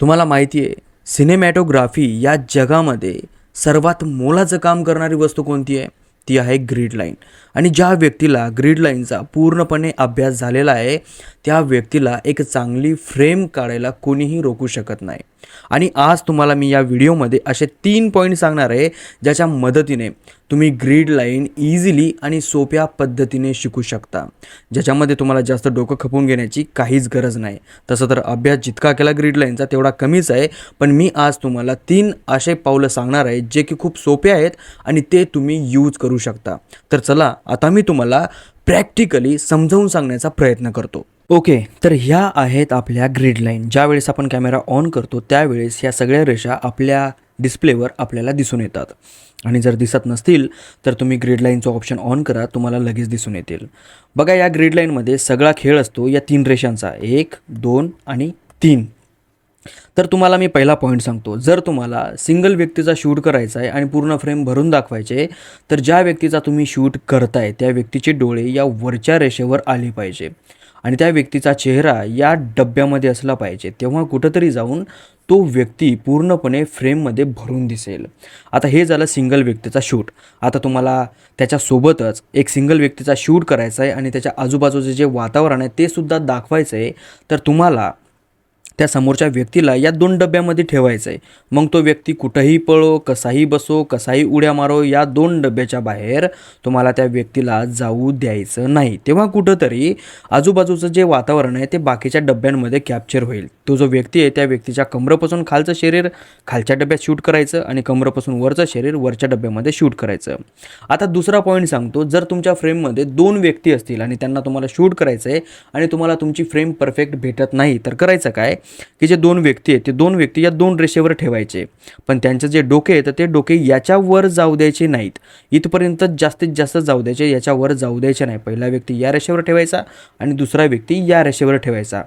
तुम्हाला माहिती आहे सिनेमॅटोग्राफी या जगामध्ये सर्वात मोलाचं काम करणारी वस्तू कोणती आहे? ती आहे ग्रीड लाईन. आणि ज्या व्यक्तीला ग्रीड लाईनचा पूर्णपणे अभ्यास झालेला आहे त्या व्यक्तीला एक चांगली फ्रेम काढायला कोणीही रोखू शकत नाही. आणि आज तुम्हाला मी या व्हिडिओमध्ये असे तीन पॉईंट सांगणार आहे ज्याच्या मदतीने तुम्ही ग्रीड लाईन इझिली आणि सोप्या पद्धतीने शिकू शकता. ज्याच्यामध्ये तुम्हाला जास्त डोकं खपून घेण्याची काहीच गरज नाही. तसं तर अभ्यास जितका केला ग्रीड लाईनचा तेवढा कमीच आहे. पण मी आज तुम्हाला तीन असे पावलं सांगणार आहे जे की खूप सोपे आहेत आणि ते तुम्ही यूज करू शकता. तर चला आता मी तुम्हाला प्रॅक्टिकली समजावून सांगण्याचा प्रयत्न करतो. ओके तर ह्या आहेत आपल्या ग्रीड लाईन ज्यावेळेस आपण कॅमेरा ऑन करतो त्यावेळेस ह्या सगळ्या रेषा आपल्या डिस्प्लेवर आपल्याला दिसून येतात. आणि जर दिसत नसतील तर तुम्ही ग्रीड लाईनचं ऑप्शन ऑन करा तुम्हाला लगेच दिसून येतील. बघा या ग्रीड लाईनमध्ये सगळा खेळ असतो या तीन रेषांचा. एक दोन आणि तीन. तर तुम्हाला मी पहिला पॉईंट सांगतो. जर तुम्हाला सिंगल व्यक्तीचा शूट करायचा आहे आणि पूर्ण फ्रेम भरून दाखवायचे तर ज्या व्यक्तीचा तुम्ही शूट करताय त्या व्यक्तीचे डोळे या वरच्या रेषेवर आले पाहिजे. आणि त्या व्यक्तीचा चेहरा या डब्यामध्ये असला पाहिजे. तेव्हा कुठंतरी जाऊन तो व्यक्ती पूर्णपणे फ्रेममध्ये भरून दिसेल. आता हे झालं सिंगल व्यक्तीचा शूट. आता तुम्हाला त्याच्यासोबतच एक सिंगल व्यक्तीचा शूट करायचा आहे आणि त्याच्या आजूबाजूचे जे वातावरण आहे ते सुद्धा दाखवायचं आहे तर तुम्हाला त्या समोरच्या व्यक्तीला या दोन डब्यामध्ये ठेवायचं आहे मग तो व्यक्ती कुठंही पळो कसाही बसो कसाही उड्या मारो या दोन डब्याच्या बाहेर तुम्हाला त्या व्यक्तीला जाऊ द्यायचं नाही. तेव्हा कुठंतरी आजूबाजूचं जे वातावरण आहे ते बाकीच्या डब्यांमध्ये कॅप्चर होईल. तो जो व्यक्ती आहे त्या व्यक्तीच्या कमरपासून खालचं शरीर खालच्या डब्यात शूट करायचं आणि कमरपासून वरचं शरीर वरच्या डब्यामध्ये शूट करायचं. आता दुसरा पॉईंट सांगतो जर तुमच्या फ्रेममध्ये दोन व्यक्ती असतील आणि त्यांना तुम्हाला शूट करायचं आहे आणि तुम्हाला तुमची फ्रेम परफेक्ट भेटत नाही तर करायचं काय? की जे दोन व्यक्ती आहेत ते दोन व्यक्ती या दोन रेषेवर ठेवायचे. पण त्यांचं जे डोके आहे तर ते डोके याच्यावर जाऊ द्यायचे नाहीत. इथपर्यंत जास्तीत जास्त जाऊ द्यायचे याच्यावर जाऊ द्यायचे नाही. पहिला व्यक्ती या रेषेवर ठेवायचा आणि दुसरा व्यक्ती या रेषेवर ठेवायचा.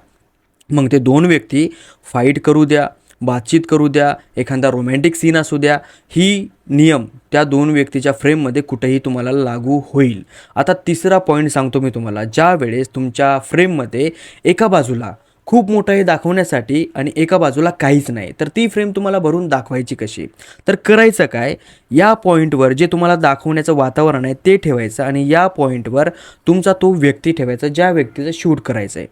मग ते दोन व्यक्ती फाईट करू द्या बातचीत करू द्या एखादा रोमॅन्टिक सीन असू द्या ही नियम त्या दोन व्यक्तीच्या फ्रेममध्ये कुठेही तुम्हाला लागू होईल. आता तिसरा पॉईंट सांगतो मी तुम्हाला. ज्या वेळेस तुमच्या फ्रेममध्ये एका बाजूला खूप मोठं हे दाखवण्यासाठी आणि एका बाजूला काहीच नाही. तर ती फ्रेम तुम्हाला भरून दाखवायची कशी? तर करायचं काय? या पॉईंटवर जे तुम्हाला दाखवण्याचं वातावरण आहे ते ठेवायचं आणि या पॉईंटवर तुमचा तो व्यक्ती ठेवायचा ज्या व्यक्तीचं शूट करायचं आहे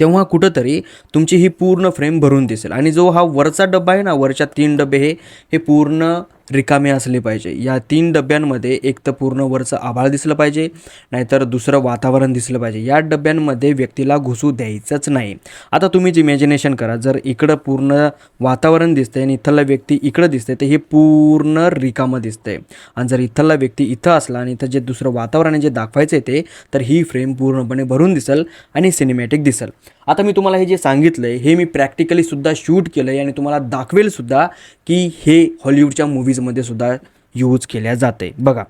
तेव्हा कुठंतरी तुमची ही पूर्ण फ्रेम भरून दिसेल. आणि जो हा वरचा डब्बा आहे ना वरच्या तीन डबे हे हे पूर्ण रिकामे असले पाहिजे. या तीन डब्यांमध्ये एक तर पूर्ण वरचं आभाळ दिसलं पाहिजे नाहीतर दुसरं वातावरण दिसलं पाहिजे. या डब्यांमध्ये व्यक्तीला घुसू द्यायचंच नाही. आता तुम्हीच इमॅजिनेशन करा जर इकडं पूर्ण वातावरण दिसतंय आणि इथला व्यक्ती इकडं दिसते तर हे पूर्ण रिकामं दिसतंय. आणि जर इथला व्यक्ती इथं असला आणि इथं जे दुसरं वातावरण जे दाखवायचं आहे ते तर ही फ्रेम पूर्णपणे भरून दिसेल आणि सिनेमॅटिक दिसेल. आता मी तुम्हाला हे जे सांगितलं आहे हे मी प्रॅक्टिकली सुद्धा शूट केलं आहे आणि तुम्हाला दाखवेल सुद्धा की हे हॉलिवूडच्या मूवीजमध्ये सुद्धा यूज केल्या जाते बघा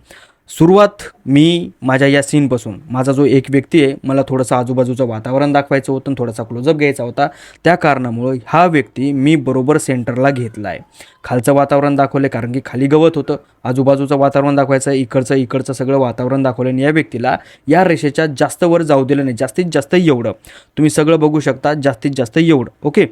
सुरुवात मी माझ्या या सीनपासून. माझा जो एक व्यक्ती आहे मला थोडंसं आजूबाजूचं वातावरण दाखवायचं होतं आणि थोडासा क्लोजअप घ्यायचा होता. त्या कारणामुळं हा व्यक्ती मी बरोबर सेंटरला घेतला आहे. खालचं वातावरण दाखवलं कारण की खाली गवत होतं. आजूबाजूचं वातावरण दाखवायचं इकडचं इकडचं सगळं वातावरण दाखवलं आणि या व्यक्तीला या रेषेच्या जास्त वर जाऊ दिलं नाही. जास्तीत जास्त एवढं. तुम्ही सगळं बघू शकता जास्तीत जास्त एवढं. ओके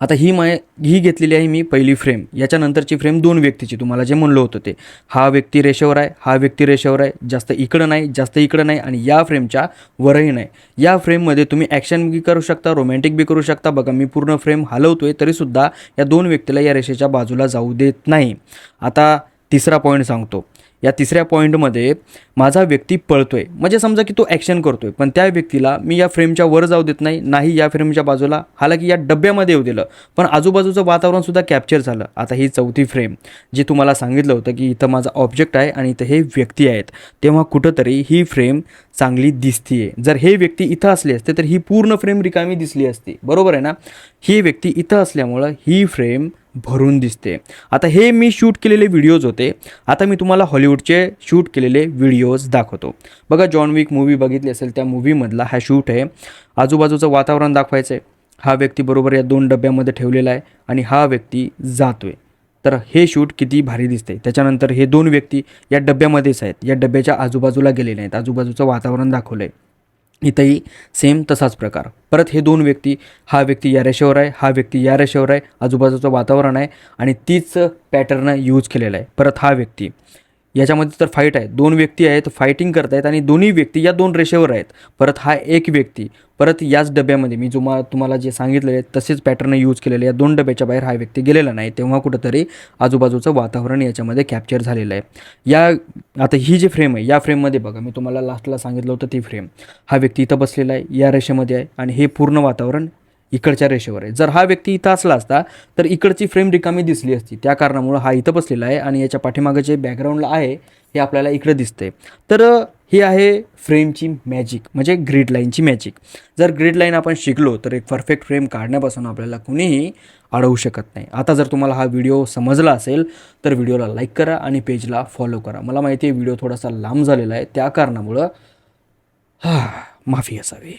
आता ही माय ही घेतलेली आहे मी पहिली फ्रेम. याच्यानंतरची फ्रेम दोन व्यक्तीची. तुम्हाला जे म्हणलं होतं ते. हा व्यक्ती रेषेवर आहे हा व्यक्ती रेषेवर आहे. जास्त इकडं नाही जास्त इकडं नाही आणि या फ्रेमच्या वरही नाही. या फ्रेममध्ये तुम्ही ॲक्शन बी करू शकता रोमॅन्टिक बी करू शकता. बघा मी पूर्ण फ्रेम हलवतो आहे तरीसुद्धा या दोन व्यक्तीला या रेषेच्या बाजूला जाऊ देत नाही. आता तिसरा पॉईंट सांगतो. या तिसऱ्या पॉईंटमध्ये माझा व्यक्ती पळतो आहे म्हणजे समजा की तो ॲक्शन करतो आहे पण त्या व्यक्तीला मी या फ्रेमच्या वर जाऊ देत नाही नाही या फ्रेमच्या बाजूला. हालाकी या डब्यामध्ये येऊ दिलं. पण आजूबाजूचं वातावरणसुद्धा कॅप्चर झालं. आता ही चौथी फ्रेम जी तुम्हाला सांगितलं होतं की इथं माझा ऑब्जेक्ट आहे आणि इथं हे व्यक्ती आहेत. तेव्हा कुठंतरी ही फ्रेम चांगली दिसतीये. जर हे व्यक्ती इथं असले असते तर ही पूर्ण फ्रेम रिकामी दिसली असती. बरोबर आहे ना? ही व्यक्ती इथं असल्यामुळं ही फ्रेम भरून दिसते. आता हे मी शूट केलेले व्हिडिओज होते. आता मी तुम्हाला हॉलिवूडचे शूट केलेले व्हिडिओज दाखवतो. बघा जॉन विक मूवी बघितली असेल त्या मूवीमधला हा शूट आहे. आजूबाजूचं वातावरण दाखवायचं आहे हा व्यक्ती बरोबर या दोन डब्यामध्ये ठेवलेला आहे आणि हा व्यक्ती जातो आहे तर हे शूट किती भारी दिसते त्याच्यानंतर हे दोन व्यक्ती या डब्यामध्येच आहेत. या डब्याच्या आजूबाजूला गेलेले आहेत. आजूबाजूचं वातावरण दाखवलं आहे इथंही सेम तसाच प्रकार. परत हे दोन व्यक्ती हा व्यक्ती या रेषेवर आहे हा व्यक्ती या रेषेवर आहे आजूबाजूचं वातावरण आहे आणि तीच पॅटर्न यूज केलेलं आहे. परत हा व्यक्ती. याच्यामध्ये तर फाईट आहे. दोन व्यक्ती आहेत फायटिंग करत आहेत आणि दोन्ही व्यक्ती या दोन रेषेवर आहेत. परत हा एक व्यक्ती. परत याच डब्यामध्ये मी जुमा तुम्हाला जे सांगितलेले आहे तसेच पॅटर्न यूज केलेले या दोन डब्याच्या बाहेर हा व्यक्ती गेलेला नाही तेव्हा कुठंतरी आजूबाजूचं वातावरण याच्यामध्ये कॅप्चर झालेलं आहे. या आता ही जी फ्रेम आहे या फ्रेममध्ये बघा मी तुम्हाला लास्टला सांगितलं होतं ती फ्रेम हा व्यक्ती इथं बसलेला आहे या रेषेमध्ये आहे आणि हे पूर्ण वातावरण इकडच्या रेषेवर आहे. जर हा व्यक्ती इथं असला असता तर इकडची फ्रेम रिकामी दिसली असती. त्या कारणामुळं हा इथं बसलेला आहे आणि याच्या पाठीमागं जे बॅकग्राऊंडला आहे हे आपल्याला इकडं दिसतंय. तर ही आहे फ्रेमची मॅजिक म्हणजे ग्रीड लाईनची मॅजिक जर ग्रीड लाईन आपण शिकलो तर एक परफेक्ट फ्रेम काढण्यापासून आपल्याला कुणीही अडवू शकत नाही. आता जर तुम्हाला हा व्हिडिओ समजला असेल तर व्हिडिओला लाईक करा आणि पेजला फॉलो करा. मला माहिती आहे व्हिडिओ थोडासा लांब झालेला आहे. त्या कारणामुळं हा माफी असावी.